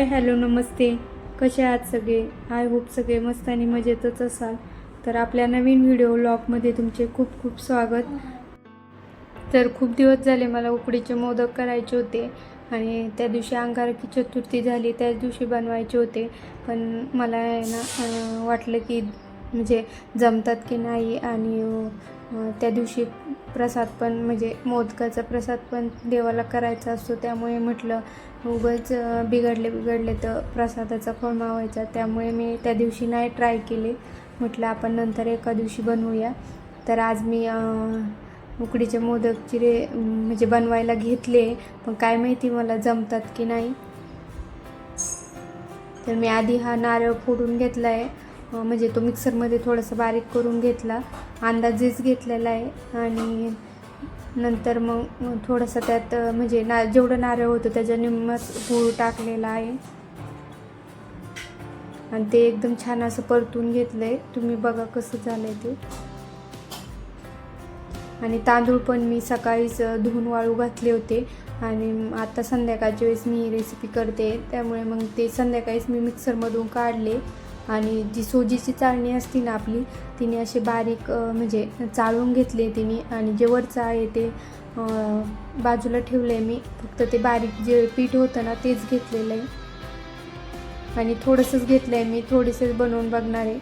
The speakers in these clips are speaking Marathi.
हाय हॅलो नमस्ते. कसे आहात सगळे? आय होप सगळे मस्त आणि मजेतच असाल. तर आपल्या नवीन व्हिडिओ ब्लॉगमध्ये तुमचे खूप खूप स्वागत. तर खूप दिवस झाले मला उकडीचे मोदक करायचे होते आणि त्या दिवशी अंगारकी चतुर्थी झाली त्याच दिवशी बनवायचे होते. पण मला आहे ना वाटलं की म्हणजे जमतात की नाही आणि त्या दिवशी प्रसाद पण म्हणजे मोदकाचा प्रसाद पण देवाला करायचा असतो. त्यामुळे म्हटलं उगाच बिघडले बिघडले तर प्रसादाचा खोळमा व्हायचा त्यामुळे मी त्या दिवशी नाही ट्राय केले. म्हटलं आपण नंतर एका दिवशी बनवूया. तर आज मी उकडीचे मोदक चिरे म्हणजे बनवायला घेतले. पण काय माहिती मला जमतात की नाही. तर मी आधी हा नारळ फोडून घेतला आहे म्हणजे तो मिक्सरमध्ये थोडंसं बारीक करून घेतला. अंदाजेच घेतलेला आहे. आणि नंतर मग थोडंसं त्यात म्हणजे ना जेवढं नारळ होतं त्याच्या निम्मच गूळ टाकलेला आहे. आणि ते एकदम छान असं परतून घेतलं आहे तुम्ही बघा कसं झालं आहे ते. आणि तांदूळ पण मी सकाळीच धुवून वाळू घातले होते. आणि आता संध्याकाळच्या वेळेस मी रेसिपी करते. त्यामुळे मग ते संध्याकाळीच मी मिक्सरमधून काढले. आणि जी सोजीची चाळणी असती ना आपली तिने असे बारीक म्हणजे चाळून घेतले तिने आणि जे वरचं आहे ते बाजूला ठेवलं आहे मी. फक्त ते बारीक जे पीठ होतं ना तेच घेतलेलं आहे. आणि थोडंसंच घेतलं आहे मी थोडेसेच बनवून बघणार आहे.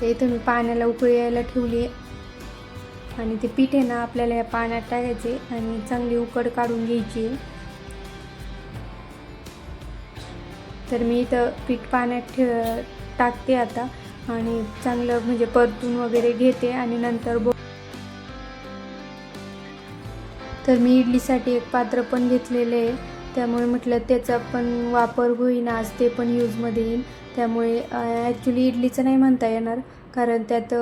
ते इथं मी पाण्याला उकळी यायला ठेवली आणि ते पीठ आहे ना आपल्याला या पाण्यात टाकायचे आणि चांगली उकड काढून घ्यायची तर मी इथं पीठ पाण्यात ठे टाकते आता आणि चांगलं म्हणजे परतून वगैरे घेते आणि नंतर बो तर मी इडलीसाठी एक पात्र पण घेतलेलं आहे. त्यामुळे म्हटलं त्याचा पण वापर होईन आज ते पण यूजमध्ये येईल. त्यामुळे ॲक्च्युली इडलीचं नाही म्हणता येणार कारण त्यात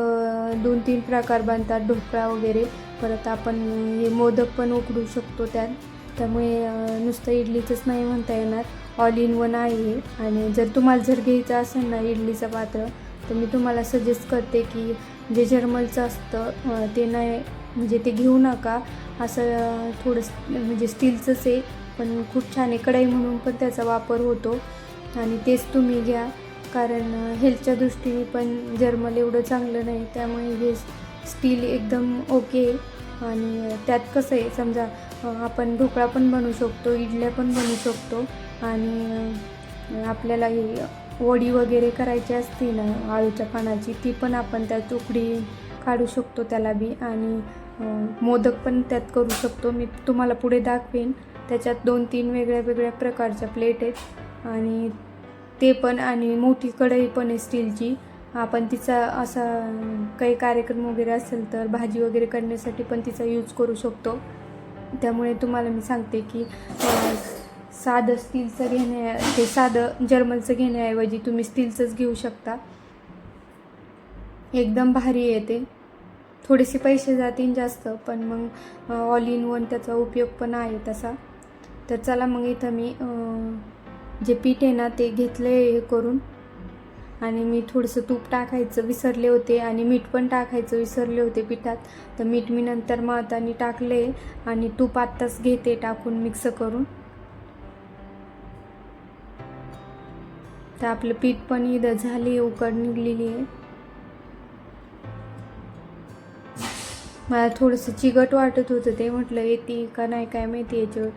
दोन तीन प्रकार बनतात ढोकळा वगैरे. परत आपण हे मोदक पण उकडू शकतो त्यात. त्यामुळे नुसतं इडलीचंच नाही म्हणता येणार. ऑल इन वन आहे. आणि जर तुम्हाला जर घ्यायचं असेल ना इडलीचं पात्र तर मी तुम्हाला सजेस्ट करते की जे जर्मलचं असतं ते नाही म्हणजे ते घेऊ नका. असं थोडं म्हणजे स्टीलचंच आहे पण खूप छान आहे कढाई म्हणून पण त्याचा वापर होतो. आणि तेच तुम्ही घ्या कारण हेल्थच्या दृष्टीने पण जर्मल एवढं चांगलं नाही त्यामुळे हे स्टील एकदम ओके आणि त्यात कसं आहे समजा आपण ढोकळा पण बनवू शकतो इडल्या पण बनवू शकतो. आणि आपल्याला ही वडी वगैरे करायची असती ना आळूच्या पानाची ती पण आपण त्यात उकडी काढू शकतो त्याला बी. आणि मोदक पण त्यात करू शकतो. मी तुम्हाला पुढे दाखवेन. त्याच्यात दोन तीन वेगळ्या वेगळ्या प्रकारच्या प्लेट आहेत. आणि ते पण आणि मोठी कढई पण आहे स्टीलची. आपण तिचा असा काही कार्यक्रम वगैरे असेल तर भाजी वगैरे करण्यासाठी पण तिचा यूज करू शकतो. त्यामुळे तुम्हाला मी सांगते की साधं स्टीलचं घेण्या ते साधं जर्मलचं घेण्याऐवजी तुम्ही स्टीलचंच घेऊ शकता. एकदम भारी येते. थोडेसे पैसे जातील जास्त पण मग ऑल इन वन त्याचा उपयोग पण आहे तसा. तर चला मग इथं मी जे पीठ आहे ना ते घेतलं हे करून. आणि मी थोडंसं तूप टाकायचं विसरले होते आणि मीठ पण टाकायचं विसरले होते पिठात. तर मीठ मी नंतर मळताना टाकले आणि तूप आत्ताच घेते टाकून मिक्स करून. तर आपलं पीठ पण इथं झाली उकड निघलेली आहे. मला थोडंसं चिकट वाटत होतं ते म्हटलं येते का नाही काय माहिती याच्यावर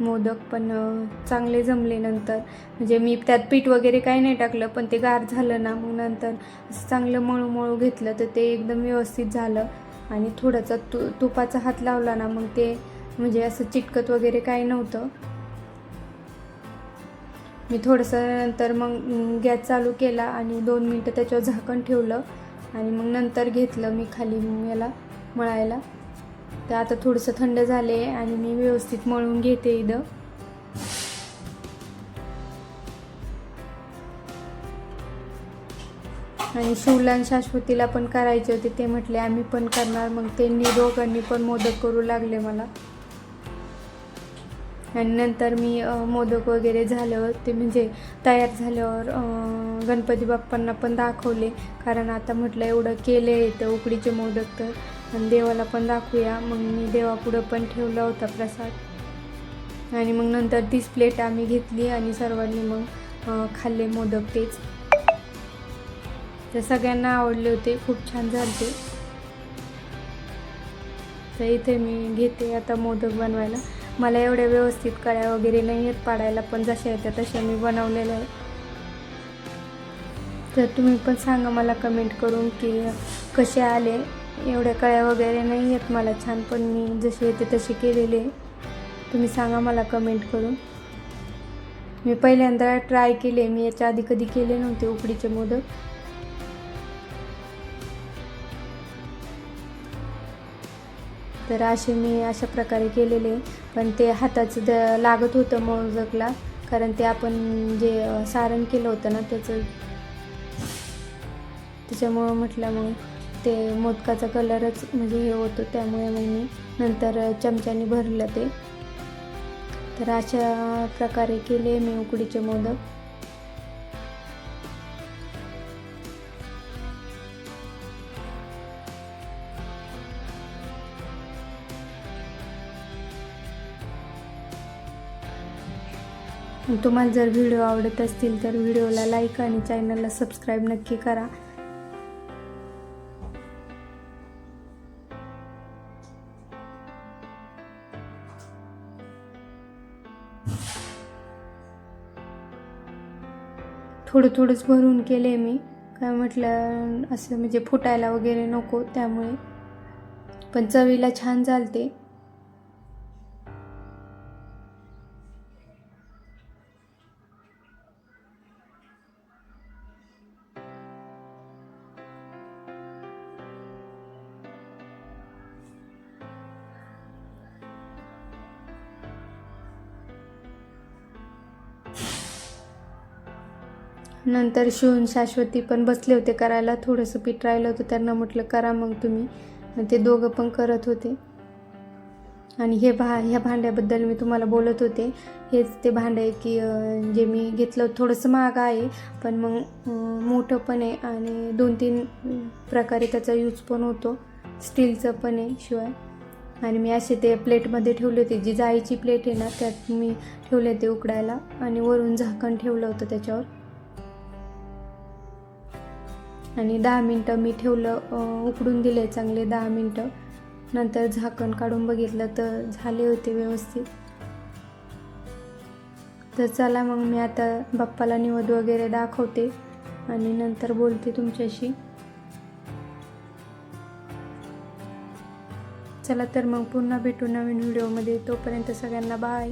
मोदक पण चांगले जमले नंतर. म्हणजे मी त्यात पीठ वगैरे काही नाही टाकलं पण ते गार झालं ना मग नंतर असं चांगलं मळू मळू घेतलं तर ते एकदम व्यवस्थित झालं. आणि थोडासा तु तुपाचा हात लावला ना मग ते म्हणजे असं चिटकत वगैरे काही नव्हतं. मी थोडंसं नंतर मग गॅस चालू केला आणि दोन मिनटं त्याच्यावर झाकण ठेवलं आणि मग नंतर घेतलं मी खाली याला मळायला. तर आता थोडंसं थंड झाले आणि मी व्यवस्थित मळून घेते इथं. आणि शिवला आणि शाश्वतीला पण करायचे होते ते म्हटले आम्ही पण करणार मग त्यांनी दोघांनी पण मोदक करू लागले मला. आणि नंतर मी मोदक वगैरे झाल्यावर ते म्हणजे तयार झाल्यावर गणपती बाप्पांना पण दाखवले. कारण आता म्हटलं एवढं केले तर उकडीचे मोदक तर. आणि देवाला पण दाखवूया. मग मी देवापुढं पण ठेवला होता प्रसाद. आणि मग नंतर तीच प्लेट आम्ही घेतली आणि सर्वांनी मग खाल्ले मोदक तेच. तर सगळ्यांना आवडले होते. खूप छान झाले तर इथे मी घेते आता मोदक बनवायला. मला एवढ्या व्यवस्थित कळ्या वगैरे नाही आहेत पाडायला पण जशा येत्या तशा मी बनवलेल्या आहे तर तुम्ही पण सांगा मला कमेंट करून की कसे आले. एवढ्या कळ्या वगैरे नाही आहेत मला छान पण मी जसे येते तसे केलेले तुम्ही सांगा मला कमेंट करून. मी पहिल्यांदा ट्राय केले मी याच्या आधी कधी केले नव्हते उकडीचे मोदक. तर असे मी अशा प्रकारे केलेले. पण ते हाताचं द लागत होतं मोदकला कारण ते आपण जे सारण केलं होतं ना त्याचं त्याच्यामुळं म्हटल्यामुळे ते मोदकाचा कलरच म्हणजे हे होतं. त्यामुळे मग मी नंतर चमच्याने भरलं ते. तर अशा प्रकारे केले मी उकडीचे मोदक. तुम्हाला जर व्हिडिओ आवडत असतील तर व्हिडिओला लाईक आणि चॅनलला सबस्क्राईब नक्की करा. थोडं थोडंच भरून केले मी. काय म्हटलं असं म्हणजे फुटायला वगैरे नको त्यामुळे. पण चवीला छान चालते नंतर शिवून शाश्वती पण बसले होते करायला. थोडंसं पीठ राहिलं होतं त्यांना म्हटलं करा मग तुम्ही. ते दोघं पण करत होते. आणि हे भा ह्या भांड्याबद्दल मी तुम्हाला बोलत होते. हेच ते भांडं आहे की जे मी घेतलं थोडंसं महाग आहे पण मग मोठं पण आहे आणि दोन तीन प्रकारे त्याचा यूज पण होतो. स्टीलचं पण आहे शिवाय. आणि मी असे ते प्लेटमध्ये ठेवले होते. जी जाळीची प्लेट आहे ना त्यात मी ठेवले होते उकडायला. आणि वरून झाकण ठेवलं होतं त्याच्यावर. आणि दहा मिनटं मी ठेवलं उकडून दिले चांगले दहा मिनटं. नंतर झाकण काढून बघितलं तर झाले होते व्यवस्थित. तर चला मग मी आता बाप्पाला निवद वगैरे दाखवते आणि नंतर बोलते तुमच्याशी. चला तर मग पुन्हा भेटू नवीन व्हिडिओमध्ये. तोपर्यंत सगळ्यांना बाय